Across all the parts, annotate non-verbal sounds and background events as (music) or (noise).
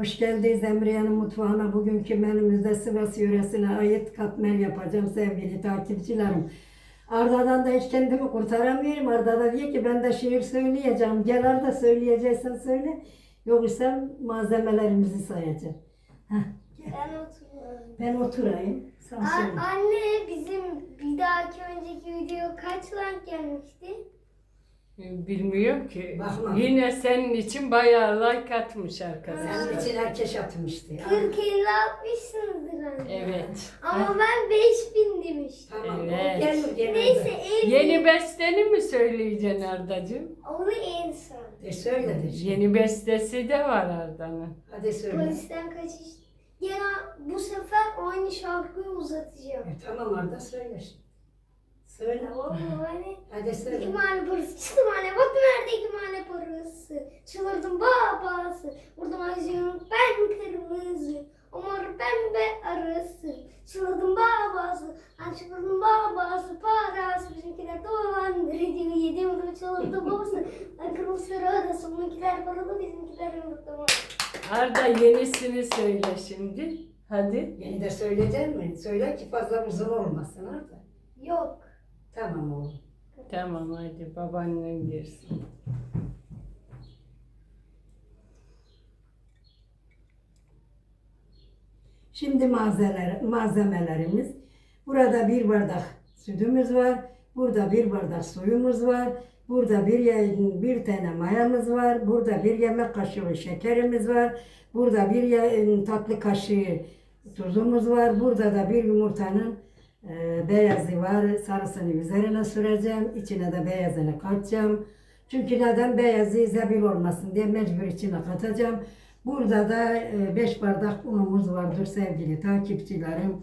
Hoş geldiniz Emriye'nin mutfağına. Bugünkü menümüzde Sivas yöresine ait katmer yapacağım sevgili takipçilerim. Arda'dan da hiç kendimi kurtaramıyorum. Arda da diyor ki ben de şiir söyleyeceğim. Gel Arda söyleyeceksen söyle. Yoksa malzemelerimizi sayacağım. Heh, gel. Ben oturuyorum. Ben oturayım. Sen söyle. Anne bizim bir dahaki önceki video kaç like gelmişti? Bilmiyorum ki. Bakma. Yine senin için bayağı like atmış arkadaşlar. Senin için herkes atmıştı. 40 50 atmışsınızdır anne. Evet. Ama ben 5000 demiştim. Tamam. Evet. Gel, gel, Neyse en Yeni besteni mi söyleyeceksin Ardacığım? onu en son. E söyle de. Yeni bestesi de var Arda'nın. Hadi söyle. Polisten kaçış. Ya bu sefer aynı şarkıyı uzatacağım. E, tamam Arda söyle. şimdi. Söyle. Tamam mı hani? Hadi söyle. İki mane parası. Çıktım anne. Bak nerede iki mane parası. Çıldırdım babası. Vurdum acıyorum ben kırmızı. Umar pembe arası. Çıldırdım babası. Ben çıldırdım babası. Parası. Bizimkiler dolandırıcı. Yedi vurdum çıldırdı babası. Ben kırmızı arası. Onunkiler paralı bizimkiler unuttum. Arda yenisini söyle şimdi. Hadi. Yeni de söyleyecek mi? Söyle ki fazla uzun olmasın Arda. Yok. Tamam oğlum. Tamam hadi babaannen girsin. Şimdi malzemeler, malzemelerimiz. Burada bir bardak sütümüz var. Burada bir bardak suyumuz var. Burada bir, bir tane mayamız var. Burada bir yemek kaşığı şekerimiz var. Burada bir ye- tatlı kaşığı tuzumuz var. Burada da bir yumurtanın e, beyazı var. Sarısını üzerine süreceğim. İçine de beyazını katacağım. Çünkü neden beyazı zebil olmasın diye mecbur içine katacağım. Burada da 5 bardak unumuz vardır sevgili takipçilerim.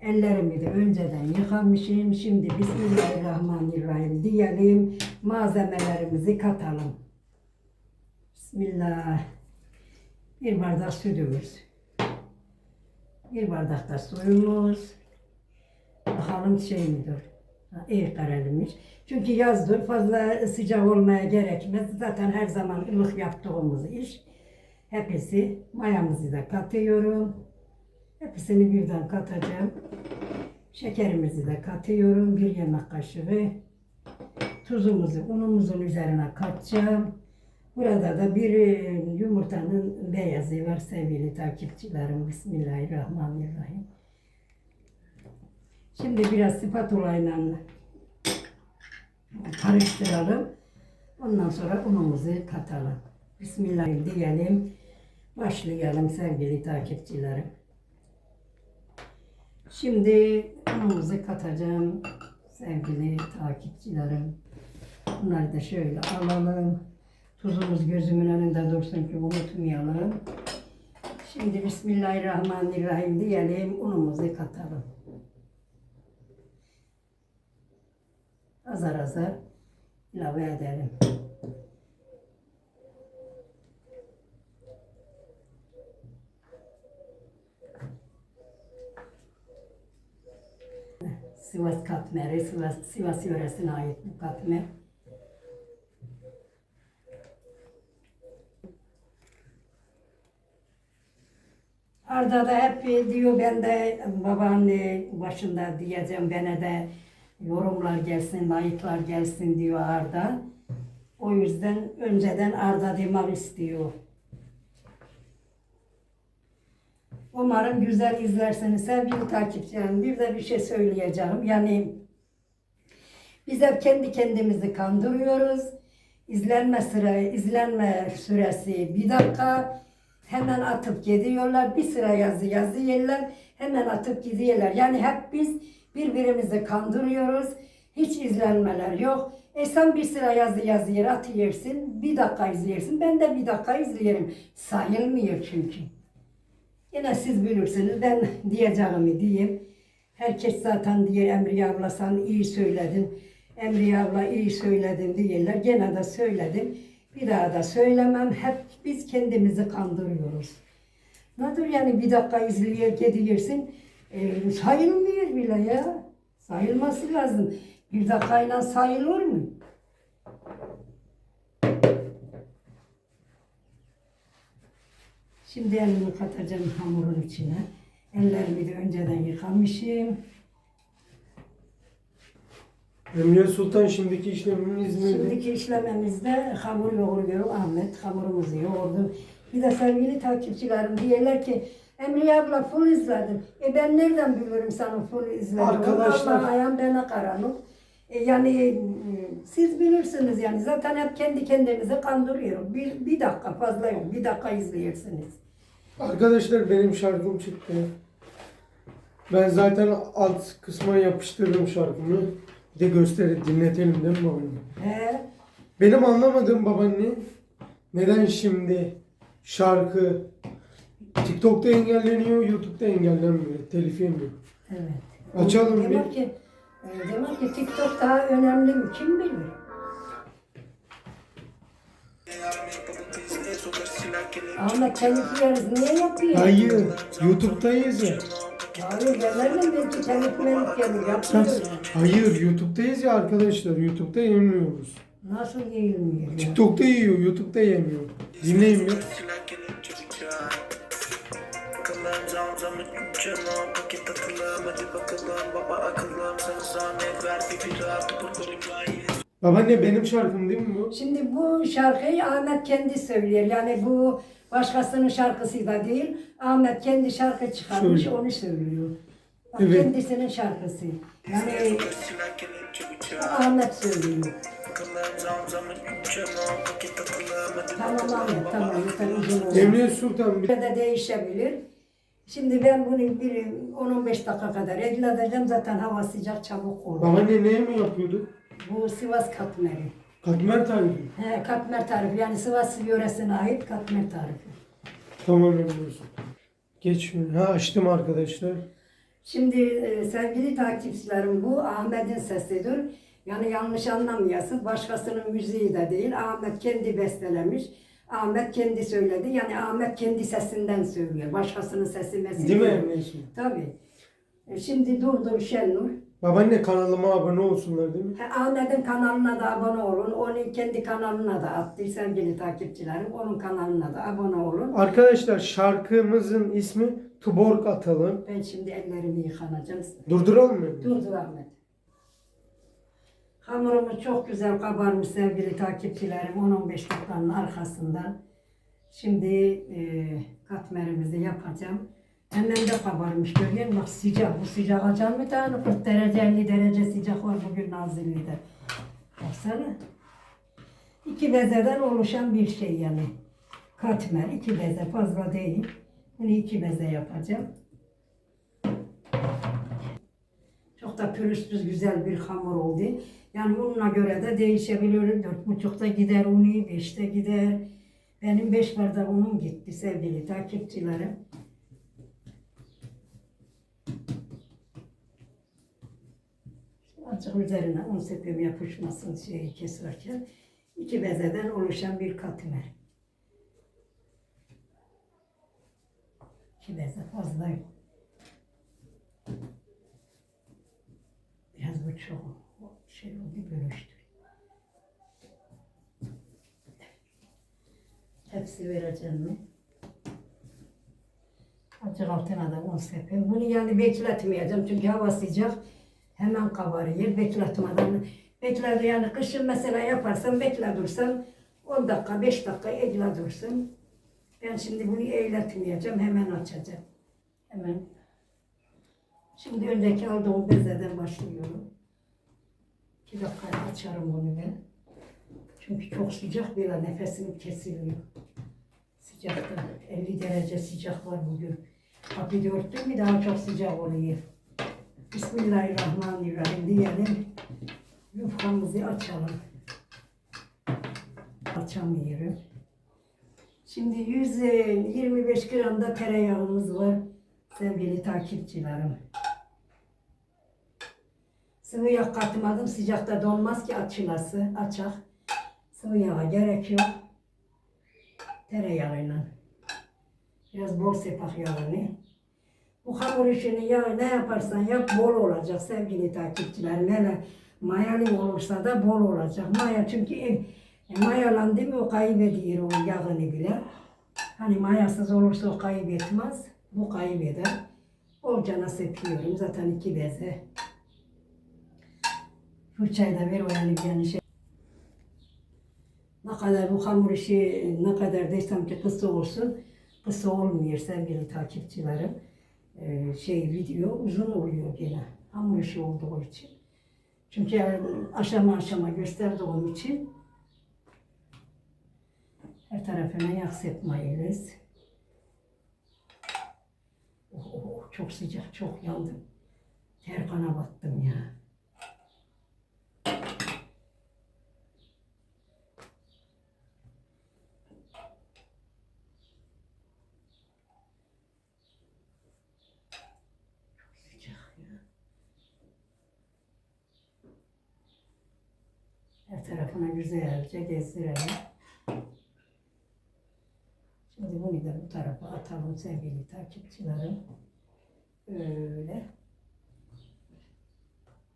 Ellerimi de önceden yıkamışım. Şimdi Bismillahirrahmanirrahim diyelim. Malzemelerimizi katalım. Bismillah. Bir bardak sütümüz. Bir bardak da suyumuz. Bakalım şey midir? İyi kararmış. Çünkü yazdır fazla sıcak olmaya gerekmez. Zaten her zaman ılık yaptığımız iş. Hepsi mayamızı da katıyorum. Hepsini birden katacağım. Şekerimizi de katıyorum. Bir yemek kaşığı. Tuzumuzu unumuzun üzerine katacağım. Burada da bir e, yumurtanın beyazı var sevgili takipçilerim. Bismillahirrahmanirrahim. Şimdi biraz spatula ile karıştıralım. Ondan sonra unumuzu katalım. Bismillahirrahmanirrahim diyelim. Başlayalım sevgili takipçilerim. Şimdi unumuzu katacağım sevgili takipçilerim. Bunları da şöyle alalım. Tuzumuz gözümün önünde dursun ki unutmayalım. Şimdi Bismillahirrahmanirrahim diyelim. Unumuzu katalım. Azar azar ilave edelim. Sivas katmeri, Sivas, Sivas yöresine ait bu katmer. Arda da hep diyor ben de babaanne başında diyeceğim bana de yorumlar gelsin, layıklar gelsin diyor Arda. O yüzden önceden Arda demek istiyor. Umarım güzel izlersiniz sevgili takipçilerim. Bir de bir şey söyleyeceğim. Yani biz hep kendi kendimizi kandırıyoruz. İzlenme sıra, izlenme süresi bir dakika. Hemen atıp gidiyorlar. Bir sıra yazı yazıyorlar. Hemen atıp gidiyorlar. Yani hep biz birbirimizi kandırıyoruz. Hiç izlenmeler yok. E sen bir sıra yazı yazıyor atıyorsun. Bir dakika izliyorsun. Ben de bir dakika izleyelim. Sayılmıyor çünkü. Yine siz bilirsiniz. Ben (laughs) diyeceğimi diyeyim. Herkes zaten diye Emriye abla sen iyi söyledin. Emriye abla iyi söyledin diyorlar. Gene de söyledim. Bir daha da söylemem. Hep biz kendimizi kandırıyoruz. Nedir yani bir dakika izliyor gidiyorsun. E, sayılmıyor bile ya. Sayılması lazım. Bir dakikayla sayılır mı? Şimdi elimi katacağım hamurun içine. Ellerimi de önceden yıkamışım. Emine Sultan şimdiki işlemimiz neydi? Şimdiki işlememizde hamur yoğuruyorum. Ahmet hamurumuzu yoğurdu. Bir de sevgili takipçilerim diyorlar ki Emriye abla full izledim. E ben nereden bilirim senin full izlediğini? Arkadaşlar- Allah ayağım bana karanlık. E yani e, siz bilirsiniz yani zaten hep kendi kendimizi kandırıyor. Bir, bir dakika fazla yok. Bir dakika izleyersiniz. Arkadaşlar benim şarkım çıktı. Ben zaten alt kısma yapıştırdım şarkımı. Bir de gösterip dinletelim değil mi babaanne? He, Benim anlamadığım babaanne neden şimdi şarkı TikTok'ta engelleniyor, YouTube'da engellenmiyor, telif yemiyor. evet. Açalım demek bir. ki, e, demek ki TikTok daha önemli mi? Kim bilir? Ahmet telif yeriz. Niye yapıyor? Hayır, YouTube'dayız ya. Hayır nereden belki telif melif gelir. Sen- Yapmıyor. Hayır, YouTube'dayız ya arkadaşlar. YouTube'da yemiyoruz. Nasıl yayılmıyor ya? TikTok'ta yiyor, YouTube'da yemiyor. Dinleyin bir. Zam canım paket atalım hadi bakalım baba akıllım sana zahmet ver bir bir rahat kurtarayım gayet Babaanne benim şarkım değil mi bu? Şimdi bu şarkıyı Ahmet kendi söylüyor. Yani bu başkasının şarkısı da değil. Ahmet kendi şarkı çıkarmış Söyle. onu söylüyor. Bak, Evet. Kendisinin şarkısı. Yani Ahmet söylüyor. Tamam Ahmet tamam yeter uzun. Emniyet Sultan bir de değişebilir. Şimdi ben bunu bir 10-15 dakika kadar edeceğim. Zaten hava sıcak çabuk olur. Babaanne neye mi yapıyordu? Bu Sivas katmeri. Katmer tarifi. He, katmer tarifi. Yani Sivas yöresine ait katmer tarifi. Tamam Emniyet Sultan. Geç şunu. Ha açtım arkadaşlar. Şimdi e, sevgili takipçilerim bu Ahmet'in sesidir. Yani yanlış anlamayasın. Başkasının müziği de değil. Ahmet kendi bestelemiş. Ahmet kendi söyledi. Yani Ahmet kendi sesinden söylüyor. Başkasının sesi mesi Değil mi? Tabii. E, Şimdi durdum Şenur. Babaanne kanalıma abone olsunlar değil mi? Ha, Ahmet'in kanalına da abone olun. Onun kendi kanalına da attı sevgili takipçilerim. Onun kanalına da abone olun. Arkadaşlar şarkımızın ismi Tuborg Atalım. Ben şimdi ellerimi yıkanacağım. Durduralım mı? Dur dur Ahmet. Hamurumuz çok güzel kabarmış sevgili takipçilerim 10-15 dakikanın arkasından. Şimdi e, katmerimizi yapacağım. Hemen de kabarmış görüyor musun? Bak sıcak. Bu sıcak açan mı tane? 40 derece 50 derece sıcak var bugün Nazilli'de. Baksana. İki bezeden oluşan bir şey yani. Katmer iki beze fazla değil. Bunu iki beze yapacağım. Da pürüzsüz güzel bir hamur oldu. Yani ununa göre de değişebilir. Dört buçukta gider unu, beşte gider. Benim beş bardak unum gitti sevgili takipçilerim. Azıcık üzerine un sepim yapışmasın şeyi keserken. iki bezeden oluşan bir katmer. İki beze fazla. Biraz bu çok şey oldu bölüştü. Hepsi vereceğim mi? Altına da un sepeyim. Bunu yani bekletmeyeceğim çünkü hava sıcak. Hemen kabarıyor. Bekletmeden. Bekler yani kışın mesela yaparsam bekle dursan 10 dakika 5 dakika ekle dursun. Ben şimdi bunu eğletmeyeceğim. Hemen açacağım. Hemen Şimdi öndeki aldığım bezeden başlıyorum. İki dakika açarım bunu ben. Çünkü çok sıcak böyle nefesim kesiliyor. Sıcakta 50 derece sıcak var bugün. Kapıyı örttüm mi daha çok sıcak oluyor. Bismillahirrahmanirrahim diyelim. Yufkamızı açalım. Açamıyorum. Şimdi 125 gram da tereyağımız var sevgili takipçilerim. Sıvı yağ katmadım. Sıcakta donmaz ki açılası. Açak. Sıvı yağa gerek yok. Tereyağıyla. Biraz bol sepak yağını. Bu hamur işini ya ne yaparsan yap bol olacak sevgili takipçilerim. Hele mayalı olursa da bol olacak. Maya çünkü e, mayalandı mı o kaybediyor o yağını bile. Hani mayasız olursa o kaybetmez. Bu kaybeder. Olcana sepiyorum. Zaten iki beze. Fırçayı da ver o yani şey. Ne kadar bu hamur işi ne kadar desem ki kısa olsun kısa olmuyor sevgili takipçilerim. Ee, şey video uzun oluyor gene hamur işi olduğu için. Çünkü aşama aşama gösterdiğim için her tarafına yaksıtmayız. Oh, oh, oh, çok sıcak, çok yandım. Ter kana battım ya. Çok sıcak ya. Her tarafına güzelce gezdirelim. Şimdi bunu da bu tarafa atalım sevgili takipçilerim. Öyle.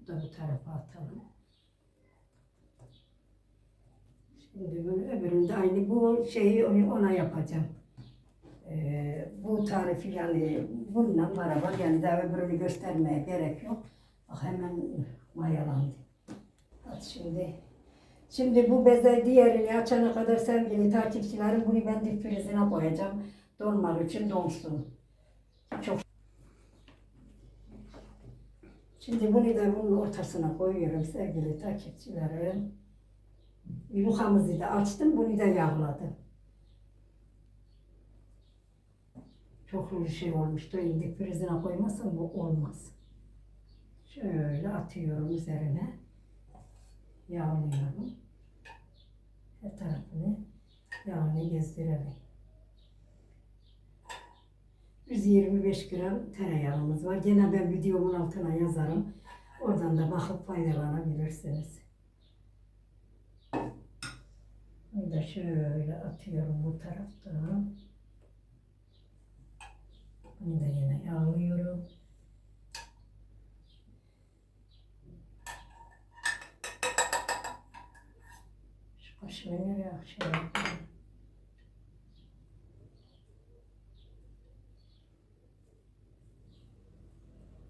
Bu da bu tarafa atalım. Şimdi bunu öbüründe aynı bu şeyi ona yapacağım. Ee, bu tarifi yani bununla beraber yani daha öbürünü göstermeye gerek yok. Bak hemen mayalandı. Hadi şimdi Şimdi bu beze diğerini açana kadar sevgili takipçilerim bunu ben dip frizine koyacağım. Donmak için donsun. Çok Şimdi bunu da bunun ortasına koyuyorum sevgili takipçilerim. Yufamızı da açtım, bunu da yağladım. Çok bir şey olmuştu. Dip frizine koymazsam bu olmaz. Şöyle atıyorum üzerine yağlıyorum. Her tarafını yağını gezdirelim. 125 gram tereyağımız var. Gene ben videomun altına yazarım. Oradan da bakıp faydalanabilirsiniz. Bunu da şöyle atıyorum bu taraftan. Bunu da yine yağlıyorum. Kaşığı nereye şey?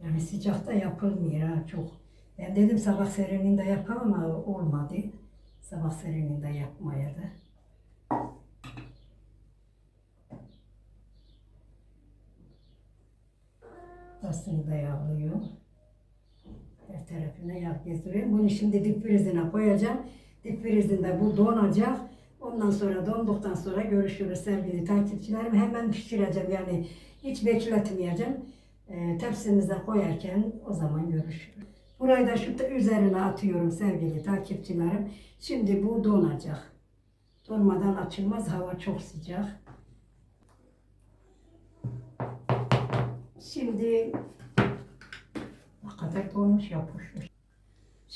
Yani sıcakta yapılmıyor ha çok. Ben dedim sabah sereninde yapalım ama olmadı. Sabah sereninde yapmaya da. Da yağlıyor. Her tarafına yağ gezdiriyorum. Bunu şimdi dip frizine koyacağım. Frizinde bu donacak. Ondan sonra donduktan sonra görüşürüz sevgili takipçilerim. Hemen pişireceğim yani hiç bekletmeyeceğim. E, tepsimize koyarken o zaman görüşürüz. Burayı da şu üzerine atıyorum sevgili takipçilerim. Şimdi bu donacak. Donmadan açılmaz. Hava çok sıcak. Şimdi ne kadar donmuş yapışmış.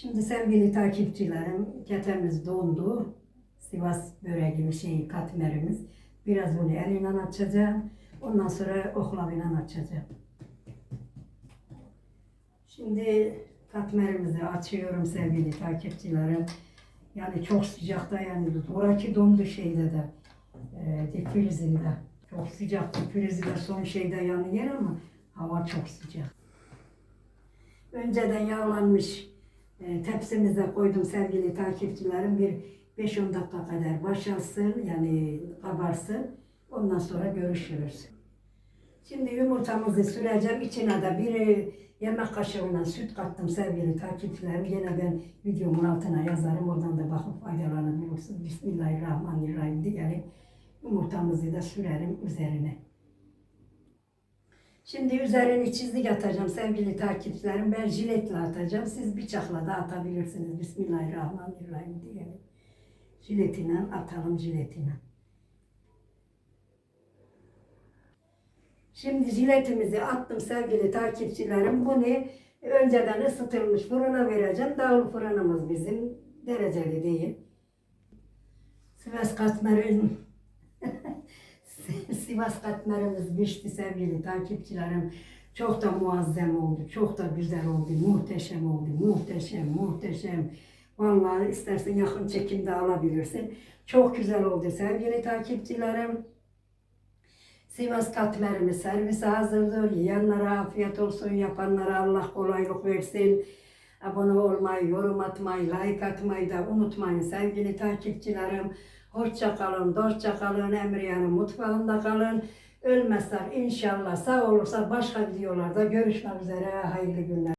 Şimdi sevgili takipçilerim ketemiz dondu. Sivas böreği gibi şey katmerimiz. Biraz bunu eline açacağım. Ondan sonra oklavayla açacağım. Şimdi katmerimizi açıyorum sevgili takipçilerim. Yani çok sıcakta yani oraki dondu şeyde de e, dip frizinde. Çok sıcak dip frizi de son şeyde yanıyor ama hava çok sıcak. Önceden yağlanmış tepsimize koydum sevgili takipçilerim. Bir 5-10 dakika kadar başlasın yani kabarsın. Ondan sonra görüşürüz. Şimdi yumurtamızı süreceğim. İçine de bir e, yemek kaşığıyla süt kattım sevgili takipçilerim. Yine ben videomun altına yazarım. Oradan da bakıp faydalanabilirsiniz. Bismillahirrahmanirrahim diyelim. Yumurtamızı da sürerim üzerine. Şimdi üzerine çizik atacağım sevgili takipçilerim. Ben jiletle atacağım. Siz bıçakla da atabilirsiniz. Bismillahirrahmanirrahim diyelim. Jiletine atalım jiletine. Şimdi jiletimizi attım sevgili takipçilerim. Bunu önceden ısıtılmış fırına vereceğim. Davul fırınımız bizim. Dereceli değil. Sivas katmerin Sivas katmerimiz pişti sevgili takipçilerim. Çok da muazzam oldu. Çok da güzel oldu. Muhteşem oldu. Muhteşem, muhteşem. Vallahi istersen yakın çekimde alabilirsin. Çok güzel oldu sevgili takipçilerim. Sivas katmerimiz servise hazırdır. Yiyenlere afiyet olsun, yapanlara Allah kolaylık versin. Abone olmayı, yorum atmayı, like atmayı da unutmayın sevgili takipçilerim. Hoşça kalın, dostça kalın, Emriye'nin mutfağında kalın. Ölmezler inşallah sağ olursa başka videolarda görüşmek üzere. Hayırlı günler.